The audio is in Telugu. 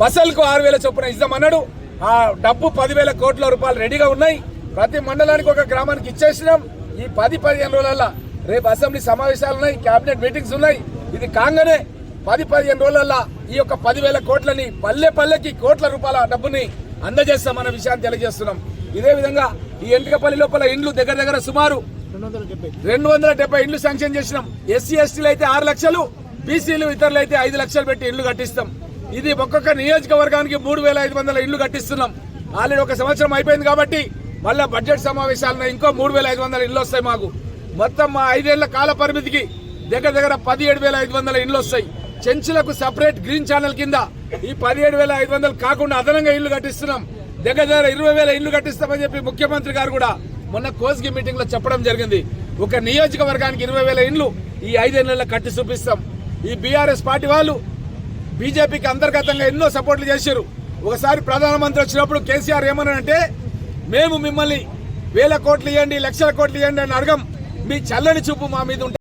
బస్సులకు ఆరు వేల చొప్పున ఇద్దామన్నాడు. ఆ డబ్బు పదివేల కోట్ల రూపాయలు రెడీగా ఉన్నాయి. ప్రతి మండలానికి ఒక గ్రామానికి ఇచ్చేసినాం. ఈ పది పదిహేను రోజులలో రేపు అసెంబ్లీ సమావేశాలు ఉన్నాయి కేబినెట్ మీటింగ్స్ ఉన్నాయి. ఇది కాగానే పది పదిహేను రోజులల్లో ఈ యొక్క పదివేల కోట్లని పల్లె పల్లెకి కోట్ల రూపాయల డబ్బుని అందజేస్తామన్న విషయాన్ని తెలియజేస్తున్నాం. ఇదే విధంగా ఈ ఎంటికపల్లి లోపల ఇండ్లు దగ్గర దగ్గర సుమారు రెండు వందల డెబ్బై ఇండ్లు శాంక్షన్ చేసినాం. ఎస్సీ ఎస్టీలు అయితే ఆరు లక్షలు బీసీలు ఇతరులు అయితే ఐదు లక్షలు పెట్టి ఇండ్లు కట్టిస్తాం. ఇది ఒక్కొక్క నియోజకవర్గానికి మూడు వేల ఐదు వందల ఇళ్ళు కట్టిస్తున్నాం. ఆల్రెడీ ఒక సంవత్సరం అయిపోయింది కాబట్టి మళ్ళా బడ్జెట్ సమావేశాలను ఇంకో మూడు వేల ఐదు వందల ఇళ్ళు వస్తాయి మాకు. మొత్తం మా ఐదేళ్ళ కాల పరిమితికి దగ్గర దగ్గర పదిహేడు వేల ఐదు వందల ఇళ్ళు వస్తాయి. చెంచులకు సపరేట్ గ్రీన్ ఛానల్ కింద ఈ పదిహేడు వేల ఐదు వందలు కాకుండా అదనంగా ఇల్లు కట్టిస్తున్నాం. దగ్గర దగ్గర ఇరవై వేల ఇల్లు కట్టిస్తామని చెప్పి ముఖ్యమంత్రి గారు కూడా మొన్న కోస్గి మీటింగ్లో చెప్పడం జరిగింది. ఒక నియోజకవర్గానికి ఇరవై వేల ఇండ్లు ఈ ఐదేళ్ళలో కట్టి చూపిస్తాం. ఈ బీఆర్ఎస్ పార్టీ వాళ్ళు బీజేపీకి అంతర్గతంగా ఎన్నో సపోర్ట్లు చేశారు. ఒకసారి ప్రధానమంత్రి వచ్చినప్పుడు కేసీఆర్ ఏమన్నారంటే మేము మిమ్మల్ని వేల కోట్లు ఇవ్వండి లక్షల కోట్లు ఇవ్వండి అని అడగం. మీ చల్లని చూపు మా మీద ఉంటుంది